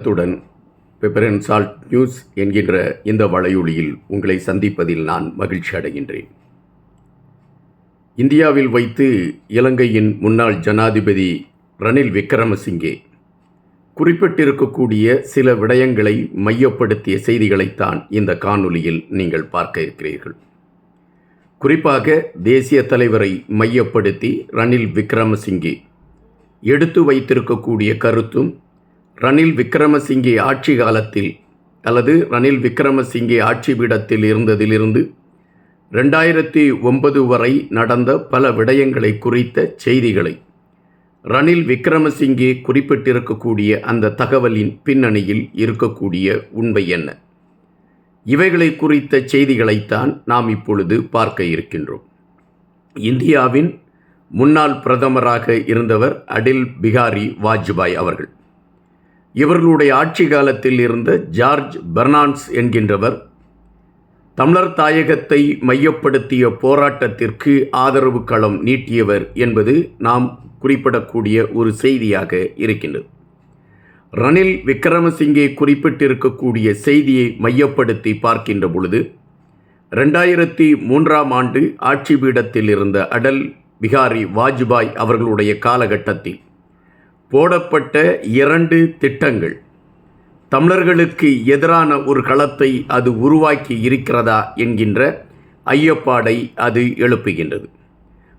அத்துடன் pepper and salt news என்கின்ற இந்த வலையொலியில் உங்களை சந்திப்பதில் நான் மகிழ்ச்சி அடைகின்றேன். இந்தியாவில் வைத்து இலங்கையின் முன்னாள் ஜனாதிபதி ரணில் விக்ரமசிங்கே குறிப்பிட்டிருக்கக்கூடிய சில விடயங்களை மையப்படுத்திய செய்திகளைத்தான் இந்த காணொலியில் நீங்கள் பார்க்க இருக்கிறீர்கள். குறிப்பாக தேசிய தலைவரை மையப்படுத்தி ரணில் விக்ரமசிங்கே எடுத்து வைத்திருக்கக்கூடிய கருத்தும் ரணில் விக்ரமசிங்கே ஆட்சி காலத்தில் அல்லது ரணில் விக்ரமசிங்கே ஆட்சி பீடத்தில் இருந்ததிலிருந்து ரெண்டாயிரத்தி ஒன்பது வரை நடந்த பல விடயங்களை குறித்த செய்திகளை ரணில் விக்ரமசிங்கே குறிப்பிட்டிருக்கக்கூடிய அந்த தகவலின் பின்னணியில் இருக்கக்கூடிய உண்மை என்ன? இவைகளை குறித்த செய்திகளைத்தான் நாம் இப்பொழுது பார்க்க இருக்கின்றோம். இந்தியாவின் முன்னாள் பிரதமராக இருந்தவர் அடில் பிகாரி வாஜ்பாய் அவர்கள். இவர்களுடைய ஆட்சி காலத்தில் இருந்த ஜார்ஜ் பெர்னான்ஸ் என்கின்றவர் தமிழர் தாயகத்தை மையப்படுத்திய போராட்டத்திற்கு ஆதரவு களம் நீட்டியவர் என்பது நாம் குறிப்பிடக்கூடிய ஒரு செய்தியாக இருக்கின்றது. ரணில் விக்ரமசிங்கே குறிப்பிட்டிருக்கக்கூடிய செய்தியை மையப்படுத்தி பார்க்கின்ற பொழுது ரெண்டாயிரத்தி மூன்றாம் ஆண்டு ஆட்சி பீடத்தில் இருந்த அடல் பிகாரி வாஜ்பாய் அவர்களுடைய காலகட்டத்தில் போடப்பட்ட இரண்டு திட்டங்கள். தமிழர்களுக்கு எதிரான ஒரு களத்தை அது உருவாக்கி இருக்கிறதா என்கின்ற ஐயப்பாடை அது எழுப்புகின்றது.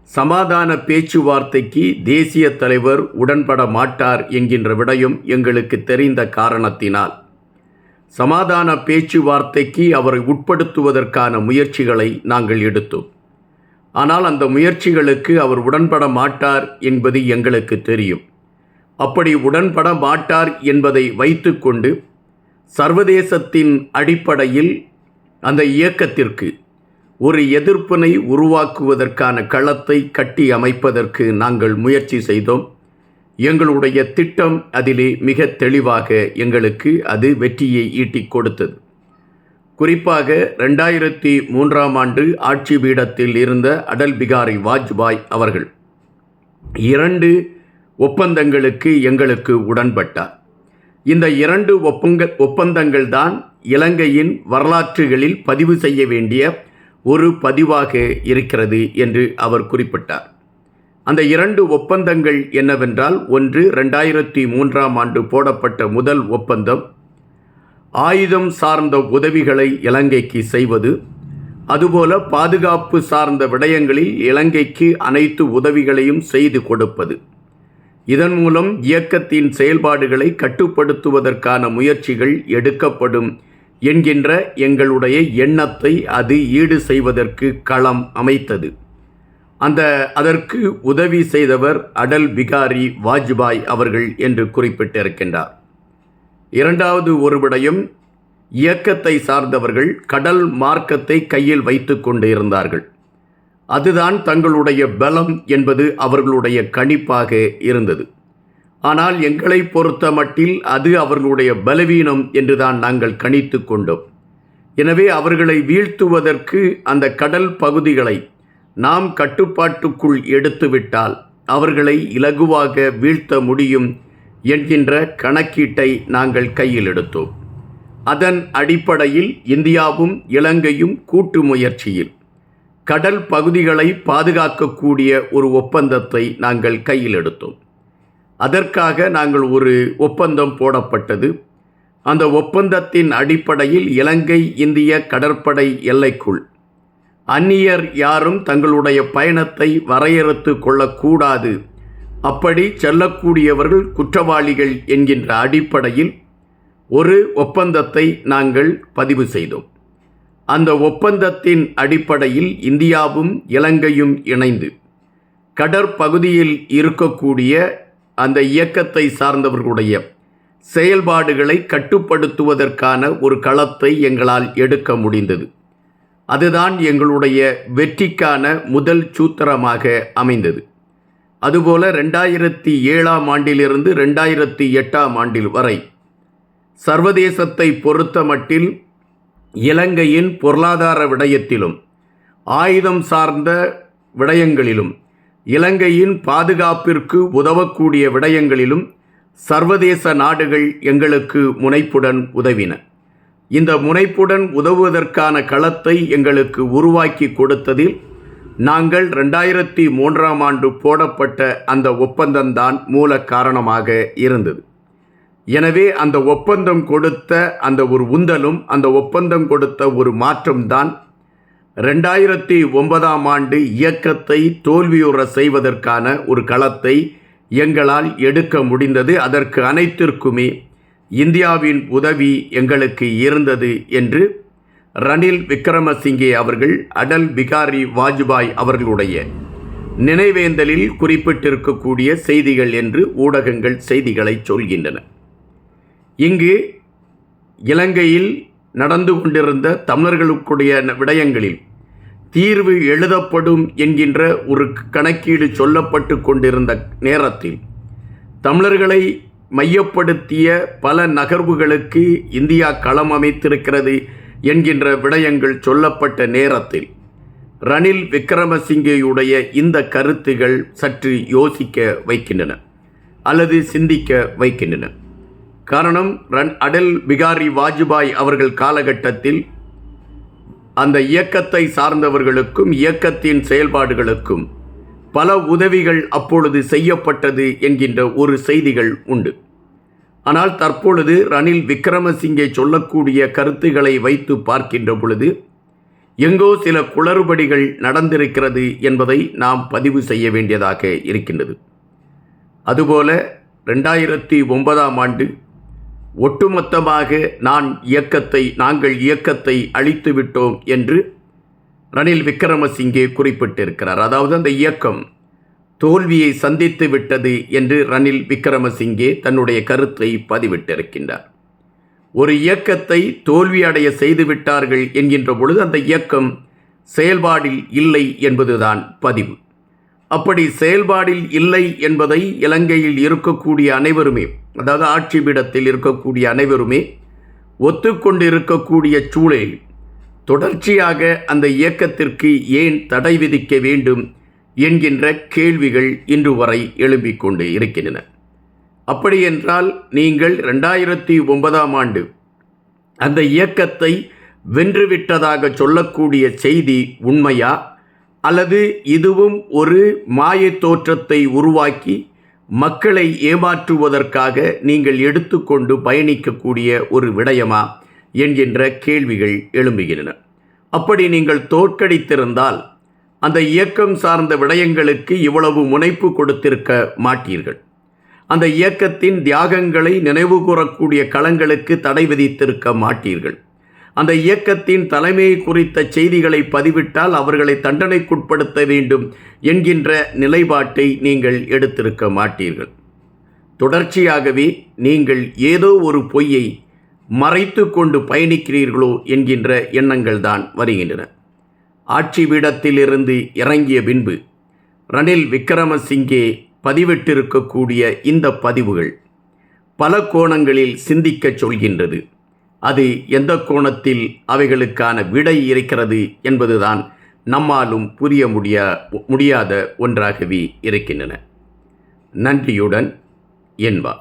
சமாதான பேச்சுவார்த்தைக்கு தேசிய தலைவர் உடன்பட மாட்டார் என்கின்ற விடயம் எங்களுக்கு தெரிந்த காரணத்தினால். சமாதான பேச்சுவார்த்தைக்கு அவரை உட்படுத்துவதற்கான முயற்சிகளை நாங்கள் எடுத்தோம். ஆனால் அந்த முயற்சிகளுக்கு அவர் உடன்பட மாட்டார் என்பது எங்களுக்கு தெரியும். அப்படி உடன்பட மாட்டார் என்பதை வைத்துக்கொண்டு சர்வதேசத்தின் அடிப்படையில் அந்த இயக்கத்திற்கு ஒரு எதிர்ப்பினை உருவாக்குவதற்கான களத்தை கட்டி அமைப்பதற்கு நாங்கள் முயற்சி செய்தோம். எங்களுடைய திட்டம் அதிலே மிக தெளிவாக எங்களுக்கு அது வெற்றியை ஈட்டிக் கொடுத்தது. குறிப்பாக ரெண்டாயிரத்தி மூன்றாம் ஆண்டு ஆட்சி பீடத்தில் இருந்த அடல் பிகாரி வாஜ்பாய் அவர்கள் இரண்டு ஒப்பந்தங்களுக்கு எங்களுக்கு உடன்பட்டார். இந்த இரண்டு ஒப்பங்கள் ஒப்பந்தங்கள் தான் இலங்கையின் வரலாற்றுகளில் பதிவு செய்ய வேண்டிய ஒரு பதிவாக இருக்கிறது என்று அவர் குறிப்பிட்டார். அந்த இரண்டு ஒப்பந்தங்கள் என்னவென்றால் ஒன்று ரெண்டாயிரத்தி மூன்றாம் ஆண்டு போடப்பட்ட முதல் ஒப்பந்தம் ஆயுதம் சார்ந்த உதவிகளை இலங்கைக்கு செய்வது அதுபோல பாதுகாப்பு சார்ந்த விடயங்களில் இலங்கைக்கு அனைத்து உதவிகளையும் செய்து கொடுப்பது. இதன் மூலம் இயக்கத்தின் செயல்பாடுகளை கட்டுப்படுத்துவதற்கான முயற்சிகள் எடுக்கப்படும் என்கின்ற எங்களுடைய எண்ணத்தை அது ஈடு செய்வதற்கு களம் அமைத்தது. அந்த அதற்கு உதவி செய்தவர் அடல் பிகாரி வாஜ்பாய் அவர்கள் என்று குறிப்பிட்டிருக்கின்றார். இரண்டாவது ஒரு விடயம் இயக்கத்தை சார்ந்தவர்கள் கடல் மார்க்கத்தை கையில் வைத்து கொண்டு இருந்தார்கள் அதுதான் தங்களுடைய பலம் என்பது அவர்களுடைய கணிப்பாக இருந்தது. ஆனால் எங்களை பொறுத்த மட்டில் அது அவர்களுடைய பலவீனம் என்றுதான் நாங்கள் கணித்து கொண்டோம். எனவே அவர்களை வீழ்த்துவதற்கு அந்த கடல் பகுதிகளை நாம் கட்டுப்பாட்டுக்குள் எடுத்துவிட்டால் அவர்களை இலகுவாக வீழ்த்த முடியும் என்கின்ற கணக்கீட்டை நாங்கள் கையில் எடுத்தோம். அதன் அடிப்படையில் இந்தியாவும் இலங்கையும் கூட்டு முயற்சியில். கடல் பகுதிகளை பாதுகாக்கக்கூடிய ஒரு ஒப்பந்தத்தை நாங்கள் கையில் எடுத்தோம். அதற்காக நாங்கள் ஒரு ஒப்பந்தம் போடப்பட்டது. அந்த ஒப்பந்தத்தின் அடிப்படையில் இலங்கை இந்திய கடற்படை எல்லைக்குள் அந்நியர் யாரும் தங்களுடைய பயணத்தை வரையறுத்து கொள்ளக்கூடாது. அப்படி செல்லக்கூடியவர்கள் குற்றவாளிகள் என்கின்ற அடிப்படையில் ஒரு ஒப்பந்தத்தை நாங்கள் பதிவு செய்தோம். அந்த ஒப்பந்தத்தின் அடிப்படையில் இந்தியாவும் இலங்கையும் இணைந்து கடற்பகுதியில் இருக்கக்கூடிய அந்த இயக்கத்தை சார்ந்தவர்களுடைய செயல்பாடுகளை கட்டுப்படுத்துவதற்கான ஒரு களத்தை எங்களால் எடுக்க முடிந்தது. அதுதான் எங்களுடைய வெற்றிக்கான முதல் சூத்திரமாக அமைந்தது. அதுபோல ரெண்டாயிரத்தி ஏழாம் ஆண்டிலிருந்து ரெண்டாயிரத்தி எட்டாம் ஆண்டில் வரை சர்வதேசத்தை பொறுத்த மட்டில் இலங்கையின் பொருளாதார விடயத்திலும் ஆயுதம் சார்ந்த விடயங்களிலும் இலங்கையின் பாதுகாப்பிற்கு உதவக்கூடிய விடயங்களிலும் சர்வதேச நாடுகள் எங்களுக்கு முனைப்புடன் உதவின. இந்த முனைப்புடன் உதவுவதற்கான களத்தை எங்களுக்கு உருவாக்கி கொடுத்ததில் நாங்கள் ரெண்டாயிரத்தி மூன்றாம் ஆண்டு போடப்பட்ட அந்த ஒப்பந்தம்தான் மூல காரணமாக இருந்தது. எனவே அந்த ஒப்பந்தம் கொடுத்த அந்த ஒரு உந்தலும் அந்த ஒப்பந்தம் கொடுத்த ஒரு மாற்றம்தான் ரெண்டாயிரத்தி ஒன்பதாம் ஆண்டு இயக்கத்தை தோல்வியுற செய்வதற்கான ஒரு களத்தை எங்களால் எடுக்க முடிந்தது. அதற்கு அனைத்திற்குமே இந்தியாவின் உதவி எங்களுக்கு இருந்தது என்று ரணில் விக்ரமசிங்கே அவர்கள் அடல் பிகாரி வாஜ்பாய் அவர்களுடைய நினைவேந்தலில் குறிப்பிட்டிருக்கக்கூடிய செய்திகள் என்று ஊடகங்கள் செய்திகளை சொல்கின்றன. இங்கு இலங்கையில் நடந்து கொண்டிருந்த தமிழர்களுக்குடைய விடயங்களில் தீர்வு எழுதப்படும் என்கின்ற ஒரு கணக்கீடு சொல்லப்பட்டு கொண்டிருந்த நேரத்தில் தமிழர்களை மையப்படுத்திய பல நகர்வுகளுக்கு இந்தியா களம் அமைத்திருக்கிறது என்கின்ற விடயங்கள் சொல்லப்பட்ட நேரத்தில் ரணில் விக்ரமசிங்கேயுடைய இந்த கருத்துகள் சற்று யோசிக்க வைக்கின்றன அல்லது சிந்திக்க வைக்கின்றன. காரணம் ரன் அடல் பிகாரி வாஜ்பாய் அவர்கள் காலகட்டத்தில் அந்த இயக்கத்தை சார்ந்தவர்களுக்கும் இயக்கத்தின் செயல்பாடுகளுக்கும் பல உதவிகள் அப்பொழுது செய்யப்பட்டது என்கின்ற ஒரு செய்திகள் உண்டு. ஆனால் தற்பொழுது ரணில் விக்ரமசிங்கே சொல்லக்கூடிய கருத்துக்களை வைத்து பார்க்கின்ற பொழுது எங்கோ சில குளறுபடிகள் நடந்திருக்கிறது என்பதை நாம் பதிவு செய்ய வேண்டியதாக இருக்கின்றது. அதுபோல ரெண்டாயிரத்தி ஒன்பதாம் ஆண்டு ஒட்டுமொத்தமாக நான் இயக்கத்தை நாங்கள் இயக்கத்தை அழித்து விட்டோம் என்று ரணில் விக்ரமசிங்கே குறிப்பிட்டிருக்கிறார். அதாவது அந்த இயக்கம் தோல்வியை சந்தித்து விட்டது என்று ரணில் விக்ரமசிங்கே தன்னுடைய கருத்தை பதிவிட்டிருக்கின்றார். ஒரு இயக்கத்தை தோல்வியடைய செய்துவிட்டார்கள் என்கின்ற பொழுது அந்த இயக்கம் செயல்பாடில் இல்லை என்பதுதான் பதிவு. அப்படி செயல்பாடில் இல்லை என்பதை இலங்கையில் இருக்கக்கூடிய அனைவருமே அதாவது ஆட்சி பீடத்தில் இருக்கக்கூடிய அனைவருமே ஒத்துக்கொண்டு இருக்கக்கூடிய சூழலில் தொடர்ச்சியாக அந்த இயக்கத்திற்கு ஏன் தடை விதிக்க வேண்டும் என்கின்ற கேள்விகள் இன்று வரை எழும்பிக் கொண்டு இருக்கின்றன. அப்படியென்றால் நீங்கள் ரெண்டாயிரத்தி ஒன்பதாம் ஆண்டு அந்த இயக்கத்தை வென்றுவிட்டதாக சொல்லக்கூடிய செய்தி உண்மையா? அல்லது இதுவும் ஒரு மாயத் தோற்றத்தை உருவாக்கி மக்களை ஏமாற்றுவதற்காக நீங்கள் எடுத்துக்கொண்டு பயணிக்கக்கூடிய ஒரு விடயமா என்கின்ற கேள்விகள் எழும்புகின்றன. அப்படி நீங்கள் தோற்கடித்திருந்தால் அந்த இயக்கம் சார்ந்த விடயங்களுக்கு இவ்வளவு முனைப்பு கொடுத்திருக்க மாட்டீர்கள். அந்த இயக்கத்தின் தியாகங்களை நினைவு கூறக்கூடிய களங்களுக்கு தடை விதித்திருக்க மாட்டீர்கள். அந்த இயக்கத்தின் தலைமை குறித்த செய்திகளை பதிவிட்டால் அவர்களை தண்டனைக்குட்படுத்த வேண்டும் என்கின்ற நிலைப்பாட்டை நீங்கள் எடுத்திருக்க மாட்டீர்கள். தொடர்ச்சியாகவே நீங்கள் ஏதோ ஒரு பொய்யை மறைத்து கொண்டு பயணிக்கிறீர்களோ என்கின்ற எண்ணங்கள் தான் வருகின்றன. ஆட்சி பீடத்திலிருந்து இறங்கிய பின்பு ரணில் விக்ரமசிங்கே பதிவிட்டிருக்கக்கூடிய இந்த பதிவுகள் பல கோணங்களில் சிந்திக்கச் சொல்கின்றது. அது எந்த கோணத்தில் அவைகளுக்கான விடை இருக்கிறது என்பதுதான் நம்மாலும் புரிய முடியா முடியாத ஒன்றாகவே இருக்கின்றன. நன்றியுடன் என்பா